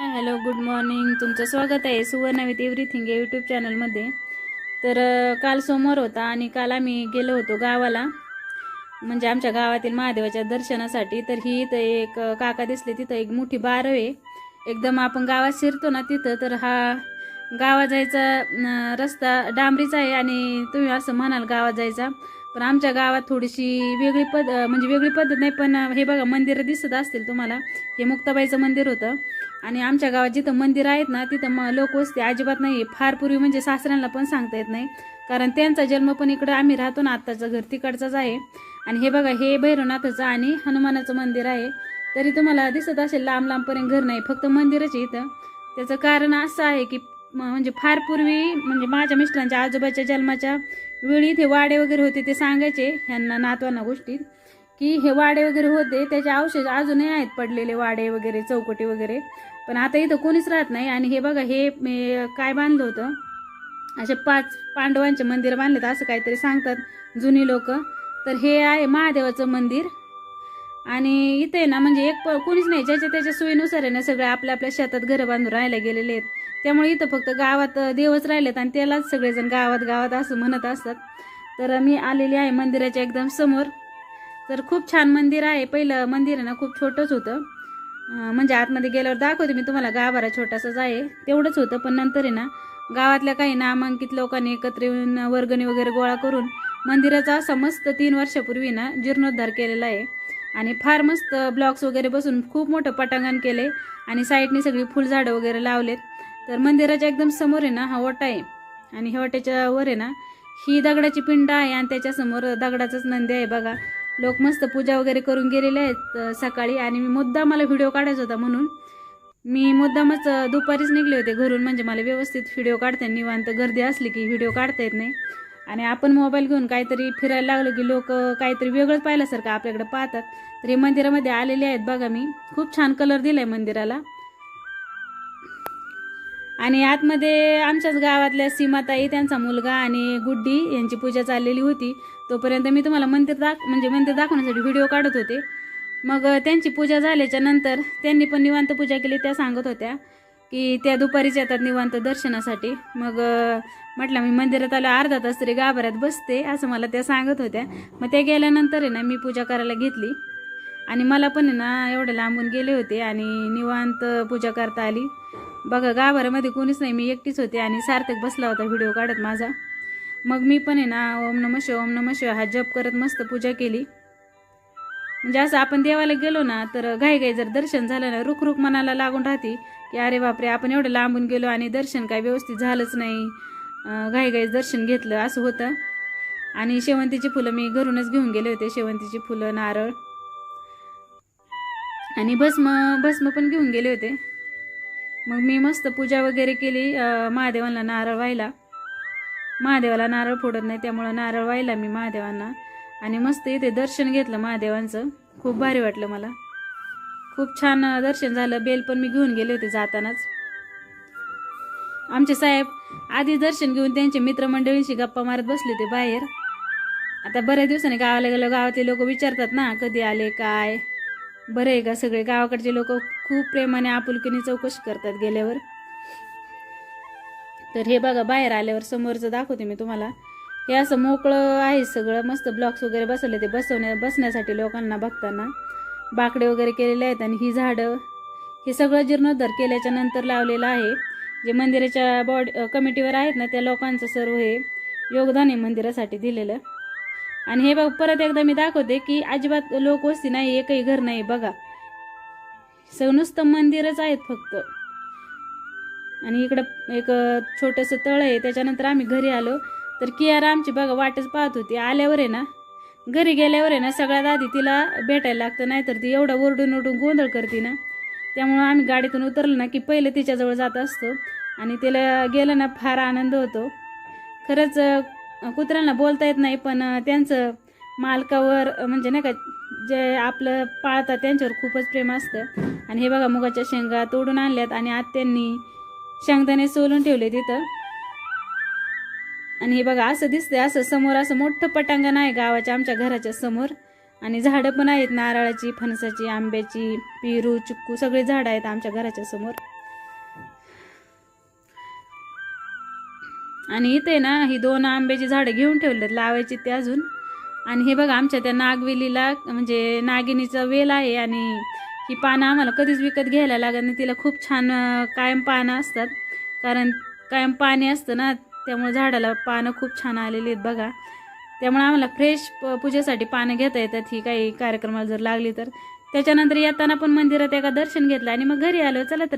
Hello good morning. तुमचं स्वागत आहे सुवर्ण विथ एव्हरीथिंग या यूट्यूब चॅनलमध्ये. तर काल सोमवार होता आणि काल आम्ही गेलो होतो गावाला. म्हणजे आमच्या गावातील महादेवाच्या दर्शनासाठी. तर ही इथं एक काका दिसले. तिथं एक मोठी बारव आहे. एकदम आपण गावात शिरतो ना तिथं तर हा गावात जायचा रस्ता डांबरीचा आहे. आणि तुम्ही असं म्हणाल गावात जायचा. पण आमच्या गावात थोडीशी वेगळी पद म्हणजे वेगळी पद्धत नाही पण हे बघा मंदिरं दिसत असतील तुम्हाला. हे मुक्ताबाईचं मंदिर होतं. आणि आमच्या गावात जिथं मंदिर आहेत ना तिथं मग लोकवस्ती अजिबात नाही. फार पूर्वी म्हणजे सासऱ्यांना पण सांगता येत नाही. कारण त्यांचा जन्म पण इकडं आम्ही राहतो ना आत्ताचं घर तिकडचंच आहे. आणि हे बघा हे भैरवनाथाचं आणि हनुमानाचं मंदिर आहे. तरी तुम्हाला दिसत असेल लांब लांबपर्यंत घर नाही फक्त मंदिरच आहे इथं. त्याचं कारण असं आहे की म्हणजे फार पूर्वी म्हणजे माझ्या मिस्टरांच्या आजोबाच्या जन्माच्या वेळी ते वाडे वगैरे होते ते सांगायचे ह्यांना नातवांना गोष्टीत की हे वाडे वगैरे होते त्याचे अवशेष अजूनही आहेत पडलेले वाडे वगैरे चौकटी वगैरे. पण आता इथं कोणीच राहत नाही आणि हे बघा हे काय बांधलं होतं? असे पाच पांडवांचे मंदिर बांधलेत असं काहीतरी सांगतात जुनी लोक. तर हे आहे महादेवाचं मंदिर. आणि इथे आहे ना म्हणजे एक प- कोणीच नाही ज्याच्या त्याच्या सोयीनुसार आहे ना सगळे आपल्या आपल्या शेतात घरं बांधून राहायला गेलेले आहेत. त्यामुळे इथं फक्त गावात देवच राहिलेत आणि त्यालाच सगळेजण गावात गावात असं म्हणत असतात. तर मी आलेली आहे मंदिराच्या एकदम समोर. तर खूप छान मंदिर आहे. पहिलं मंदिर आहे ना खूप छोटंच होतं. म्हणजे आतमध्ये गेल्यावर दाखवते मी तुम्हाला गाभारा छोटासाच आहे. तेवढंच होतं पण नंतर आहे ना गावातल्या काही नामांकित लोकांनी एकत्र येऊन वर्गणी वगैरे गोळा करून मंदिराचा असा मस्त तीन वर्षापूर्वी ना जीर्णोद्धार केलेला आहे. आणि फार मस्त ब्लॉक्स वगैरे बसून खूप मोठं पटांगण केलं आहे आणि साईडने सगळी फुलझाडं वगैरे लावलेत. तर मंदिराच्या एकदम समोर आहे ना हा ओटा आहे. आणि ह्या ओट्याच्या वर आहे ना ही दगडाची पिंड आहे आणि त्याच्यासमोर दगडाचंच नंदी आहे बघा. लोक मस्त पूजा वगैरे करून गेलेले आहेत सकाळी. आणि मी मुद्दा मला व्हिडिओ काढायचा होता म्हणून. मी मुद्दामच दुपारीच निघले होते घरून. म्हणजे मला व्यवस्थित व्हिडिओ काढता निवांत गर्दी असली की व्हिडिओ काढता येत नाही. आणि आपण मोबाईल घेऊन काहीतरी फिरायला लागलो की लोक काहीतरी वेगळंच पाहिल्यासारखं आपल्याकडे पाहतात. तर हे मंदिरामध्ये आलेले आहेत बघा मी. खूप छान कलर दिलाय मंदिराला. आणि आतमध्ये आमच्याच गावातल्या सीमाताई त्यांचा मुलगा आणि गुड्डी यांची पूजा चाललेली होती. तोपर्यंत मी तुम्हाला मंदिर दाख म्हणजे मंदिर दाखवण्यासाठी व्हिडिओ काढत होते. मग त्यांची पूजा झाल्याच्यानंतर त्यांनी पण निवांत पूजा केली त्या सांगत होत्या. की त्या दुपारीच येतात निवांत दर्शनासाठी. मग म्हटलं मी मंदिरात आलो अर्धा तास तरी गाभाऱ्यात बसते असं मला त्या सांगत होत्या. मग त्या गेल्यानंतर आहे ना मी पूजा करायला घेतली. आणि मला पण आहे ना एवढे लांबून गेले होते आणि निवांत पूजा करता आली. बघा गाभाऱ्यामध्ये कोणीच नाही मी एकटीच होते आणि सार्थक बसला होता व्हिडिओ काढत माझा. मग मी पण आहे ना ओम नम शिव ओम नम शिव हा जप करत मस्त पूजा केली. म्हणजे असं आपण देवाला गेलो ना तर घाई घाई जर दर्शन झालं ना रुख रुख मनाला लागून राहते की अरे बापरे आपण एवढं लांबून गेलो आणि दर्शन काय व्यवस्थित झालंच नाही. घाई घाई दर्शन घेतलं असं होतं. आणि शेवंतीची फुलं मी घरूनच घेऊन गेले होते शेवंतीची फुलं नारळ. आणि भस्म भस्म पण घेऊन गेले होते. मग मी मस्त पूजा वगैरे केली महादेवांना नारळ व्हायला. महादेवाला नारळ फोडत नाही त्यामुळं नारळ व्हायला मी महादेवांना. आणि मस्त इथे दर्शन घेतलं महादेवांचं. खूप भारी वाटलं मला. खूप छान दर्शन झालं. बेल पण मी घेऊन गेले होते जातानाच. आमचे साहेब आधी दर्शन घेऊन त्यांचे मित्रमंडळींशी गप्पा मारत बसले ते बाहेर. आता बऱ्याच दिवसांनी गावाला गेलो गावातले लोक विचारतात ना कधी आले काय? बरं आहे का सगळे? गावाकडचे लोक खूप प्रेमाने आपुलकीने चौकशी करतात गेल्यावर. तर हे बघा बाहेर आल्यावर समोरचं दाखवते मी तुम्हाला. हे असं मोकळं आहे सगळं. मस्त ब्लॉक्स वगैरे बसवले ते बसवण्या बसण्यासाठी लोकांना बघताना. बाकडे वगैरे केलेले आहेत आणि ही झाडं हे सगळं जीर्णोद्धार केल्याच्यानंतर लावलेलं आहे. जे मंदिराच्या बॉडी कमिटीवर आहेत ना त्या लोकांचं सर्व हे योगदान आहे मंदिरासाठी दिलेलं. आणि हे बघ परत एकदा मी दाखवते की अजिबात लोकवस्ती नाही एकही घर नाही बघा. सगळं नुसतं मंदिरच आहेत फक्त. आणि इकडं एक छोटंसं तळ आहे. त्याच्यानंतर आम्ही घरी आलो. तर कियारा आमची बघा वाटच पाहत होती. आल्यावर आहे ना घरी गेल्यावर आहे ना सगळ्यात आधी तिला भेटायला लागतं नाहीतर ती एवढं ओरडून ओरडून गोंधळ करते ना. त्यामुळं आम्ही गाडीतून उतरलो ना की पहिले तिच्याजवळ जात असतो. आणि तिला गेलं ना फार आनंद होतो. खरंच कुत्र्यांना बोलता येत नाही पण त्यांचं मालकावर म्हणजे नाही का जे आपलं पाळतात त्यांच्यावर खूपच प्रेम असतं. आणि हे बघा मुगाच्या शेंगा तोडून आणल्यात आणि आत्यांनी शेंगदाणे सोलून ठेवले तिथं. आणि हे बघा असं दिसतंय असं समोर असं मोठं पटांगण आहे गावाच्या आमच्या घराच्या समोर. आणि झाडं पण आहेत नारळाची फणसाची आंब्याची पेरू चिक्कू सगळे झाडं आहेत आमच्या घराच्या समोर. आणि इथे ना ही दोन आंब्याची झाडं घेऊन ठेवलेत लावायची ते अजून. आणि हे बघा आमच्या त्या नागवेलीला म्हणजे नागिनीचा वेल आहे आणि ही पानं आम्हाला कधीच विकत घ्यायला लागत नाही. तिला खूप छान कायम पानं असतात. कारण कायम पाणी असतं ना त्यामुळे झाडाला पानं खूप छान आलेली आहेत बघा. त्यामुळे आम्हाला फ्रेश प- पूजेसाठी पानं घेता येतात ही काही कार्यक्रमाला जर लागली तर. त्याच्यानंतर येताना पण मंदिरात एका दर्शन घेतलं आणि मग घरी आलो चला तर